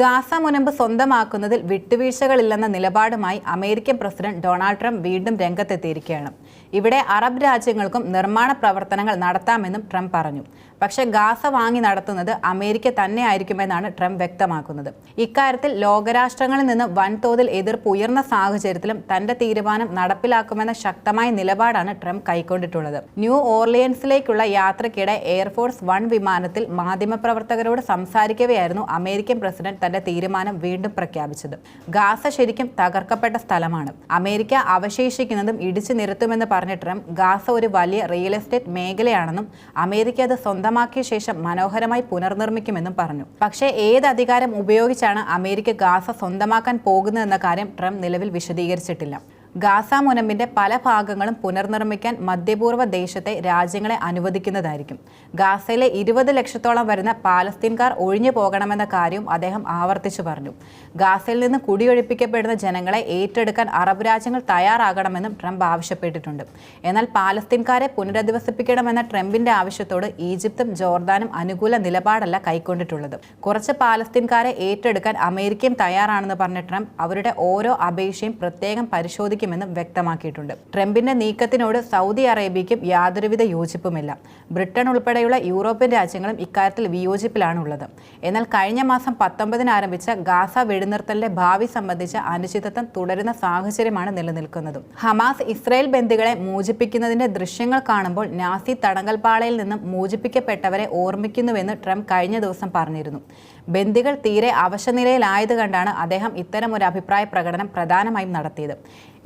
Gaza മുനമ്പ് സ്വന്തമാക്കുന്നതിൽ വിട്ടുവീഴ്ചകളില്ലെന്ന നിലപാടുമായി അമേരിക്കൻ പ്രസിഡന്റ് ഡൊണാൾഡ് ട്രംപ് വീണ്ടും രംഗത്തെത്തിയിരിക്കുകയാണ്. ഇവിടെ അറബ് രാജ്യങ്ങൾക്കും നിർമ്മാണ പ്രവർത്തനങ്ങൾ നടത്താമെന്നും ട്രംപ് പറഞ്ഞു. പക്ഷേ ഗാസ വാങ്ങി നടത്തുന്നത് അമേരിക്ക തന്നെയായിരിക്കുമെന്നാണ് ട്രംപ് വ്യക്തമാക്കുന്നത്. ഇക്കാര്യത്തിൽ ലോകരാഷ്ട്രങ്ങളിൽ നിന്ന് വൻതോതിൽ എതിർപ്പ് ഉയർന്ന സാഹചര്യത്തിലും തന്റെ തീരുമാനം നടപ്പിലാക്കുമെന്ന ശക്തമായ നിലപാടാണ് ട്രംപ് കൈക്കൊണ്ടിട്ടുള്ളത്. ന്യൂ ഓർലിയൻസിലേക്കുള്ള യാത്രയ്ക്കിടെ എയർഫോഴ്സ് വൺ വിമാനത്തിൽ മാധ്യമപ്രവർത്തകരോട് സംസാരിക്കവെയായിരുന്നു അമേരിക്കൻ പ്രസിഡന്റ് തന്റെ തീരുമാനം വീണ്ടും പ്രഖ്യാപിച്ചത്. ഗാസ ശരിക്കും തകർക്കപ്പെട്ട സ്ഥലമാണ്. അമേരിക്ക അവശേഷിക്കുന്നതും ഇടിച്ചു നിരത്തുമെന്ന് പറഞ്ഞ ട്രംപ് ഗാസ ഒരു വലിയ റിയൽ എസ്റ്റേറ്റ് മേഖലയാണെന്നും അമേരിക്ക അത് സ്വന്തമാക്കിയ ശേഷം മനോഹരമായി പുനർനിർമ്മിക്കുമെന്നും പറഞ്ഞു. പക്ഷേ ഏത് അധികാരം ഉപയോഗിച്ചാണ് അമേരിക്ക ഗാസ സ്വന്തമാക്കാൻ പോകുന്നതെന്ന കാര്യം ട്രംപ് നിലവിൽ വിശദീകരിച്ചിട്ടില്ല. ഗാസ മുനമ്പിന്റെ പല ഭാഗങ്ങളും പുനർനിർമ്മിക്കാൻ മധ്യപൂർവ ദേശത്തെ രാജ്യങ്ങളെ അനുവദിക്കുന്നതായിരിക്കും. ഗാസയിലെ ഇരുപത് ലക്ഷത്തോളം വരുന്ന പാലസ്തീൻകാർ ഒഴിഞ്ഞു പോകണമെന്ന കാര്യവും അദ്ദേഹം ആവർത്തിച്ചു പറഞ്ഞു. ഗാസയിൽ നിന്ന് കുടിയൊഴിപ്പിക്കപ്പെടുന്ന ജനങ്ങളെ ഏറ്റെടുക്കാൻ അറബ് രാജ്യങ്ങൾ തയ്യാറാകണമെന്നും ട്രംപ് ആവശ്യപ്പെട്ടിട്ടുണ്ട്. എന്നാൽ പാലസ്തീൻകാരെ പുനരധിവസിപ്പിക്കണമെന്ന ട്രംപിന്റെ ആവശ്യത്തോട് ഈജിപ്തും ജോർദാനും അനുകൂല നിലപാടല്ല കൈക്കൊണ്ടിട്ടുള്ളത്. കുറച്ച് പാലസ്തീൻകാരെ ഏറ്റെടുക്കാൻ അമേരിക്കയും തയ്യാറാണെന്ന് പറഞ്ഞ ട്രംപ് അവരുടെ ഓരോ അപേക്ഷയും പ്രത്യേകം പരിശോധിക്കുമെന്നും വ്യക്തമാക്കിയിട്ടുണ്ട്. ട്രംപിന്റെ നീക്കത്തിനോട് സൗദി അറേബ്യയ്ക്കും യാതൊരുവിധ യോജിപ്പുമില്ല. ബ്രിട്ടൻ ഉൾപ്പെടെയുള്ള യൂറോപ്യൻ രാജ്യങ്ങളും ഇക്കാര്യത്തിൽ വിയോജിപ്പിലാണുള്ളത്. എന്നാൽ കഴിഞ്ഞ മാസം പത്തൊമ്പതിന് ആരംഭിച്ച ഗാസ വെടിനിർത്തലിന്റെ ഭാവി സംബന്ധിച്ച അനിശ്ചിതത്വം തുടരുന്ന സാഹചര്യമാണ് നിലനിൽക്കുന്നത്. ഹമാസ് ഇസ്രായേൽ ബന്ദികളെ മോചിപ്പിക്കുന്നതിന്റെ ദൃശ്യങ്ങൾ കാണുമ്പോൾ നാസി തടങ്കൽപാളയിൽ നിന്നും മോചിപ്പിക്കപ്പെട്ടവരെ ഓർമ്മിക്കുന്നുവെന്ന് ട്രംപ് കഴിഞ്ഞ ദിവസം പറഞ്ഞിരുന്നു. ബന്ദികൾ തീരെ അവശനിലയിലായത് കണ്ടാണ് അദ്ദേഹം ഇത്തരം ഒരു അഭിപ്രായ പ്രകടനം പ്രധാനമായും നടത്തിയത്.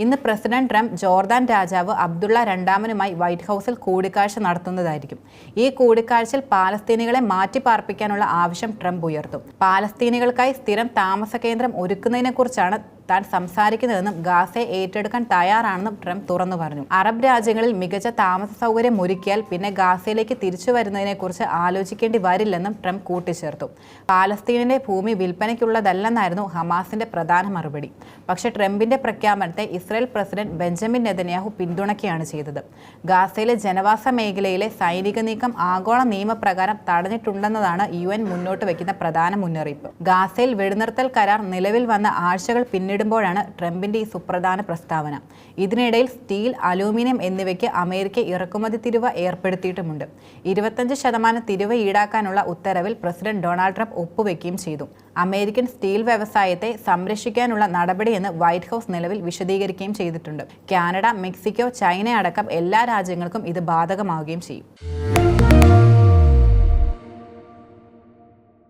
ഇന്ന് പ്രസിഡന്റ് ട്രംപ് ജോർദാൻ രാജാവ് അബ്ദുള്ള രണ്ടാമനുമായി വൈറ്റ് ഹൗസിൽ കൂടിക്കാഴ്ച നടത്തുന്നതായിരിക്കും. ഈ കൂടിക്കാഴ്ചയിൽ പാലസ്തീനികളെ മാറ്റിപ്പാർപ്പിക്കാനുള്ള ആവശ്യം ട്രംപ് ഉയർത്തും. പാലസ്തീനികൾക്കായി സ്ഥിരം താമസ കേന്ദ്രം ഒരുക്കുന്നതിനെക്കുറിച്ചാണ് താൻ സംസാരിക്കുന്നതെന്നും ഗാസയെ ഏറ്റെടുക്കാൻ തയ്യാറാണെന്നും ട്രംപ് തുറന്നു പറഞ്ഞു. അറബ് രാജ്യങ്ങളിൽ മികച്ച താമസ സൗകര്യം ഒരുക്കിയാൽ പിന്നെ ഗാസയിലേക്ക് തിരിച്ചു വരുന്നതിനെക്കുറിച്ച് ആലോചിക്കേണ്ടി വരില്ലെന്നും ട്രംപ് കൂട്ടിച്ചേർത്തു. പാലസ്തീനിന്റെ ഭൂമി വിൽപ്പനയ്ക്കുള്ളതല്ലെന്നായിരുന്നു ഹമാസിന്റെ പ്രധാന മറുപടി. പക്ഷേ ട്രംപിന്റെ പ്രഖ്യാപനത്തെ ഇസ്രായേൽ പ്രസിഡന്റ് ബെഞ്ചമിൻ നെതന്യാഹു പിന്തുണയ്ക്കുകയാണ് ചെയ്തത്. ഗാസയിലെ ജനവാസ മേഖലയിലെ സൈനിക നീക്കം ആഗോള നിയമപ്രകാരം തടഞ്ഞിട്ടുണ്ടെന്നതാണ് യു മുന്നോട്ട് വയ്ക്കുന്ന പ്രധാന മുന്നറിയിപ്പ്. ഗാസയിൽ വെടിനിർത്തൽ കരാർ നിലവിൽ വന്ന ആഴ്ചകൾ പിന്നിടുമ്പോഴാണ് ട്രംപിന്റെ ഈ സുപ്രധാന പ്രസ്താവന. ഇതിനിടയിൽ സ്റ്റീൽ അലൂമിനിയം എന്നിവയ്ക്ക് അമേരിക്ക ഇറക്കുമതി തിരുവ ഏർപ്പെടുത്തിയിട്ടുമുണ്ട്. ഇരുപത്തഞ്ച് ശതമാനം തിരുവ ഈടാക്കാനുള്ള ഉത്തരവിൽ പ്രസിഡന്റ് ഡൊണാൾഡ് ട്രംപ് ഒപ്പുവെക്കുകയും ചെയ്തു. അമേരിക്കൻ സ്റ്റീൽ വ്യവസായത്തെ സംരക്ഷിക്കാനുള്ള നടപടിയെന്ന് വൈറ്റ് ഹൗസ് നിലവിൽ വിശദീകരിക്കുകയും ചെയ്തിട്ടുണ്ട്. കാനഡ മെക്സിക്കോ ചൈന അടക്കം എല്ലാ രാജ്യങ്ങൾക്കും ഇത് ബാധകമാവുകയും ചെയ്യും.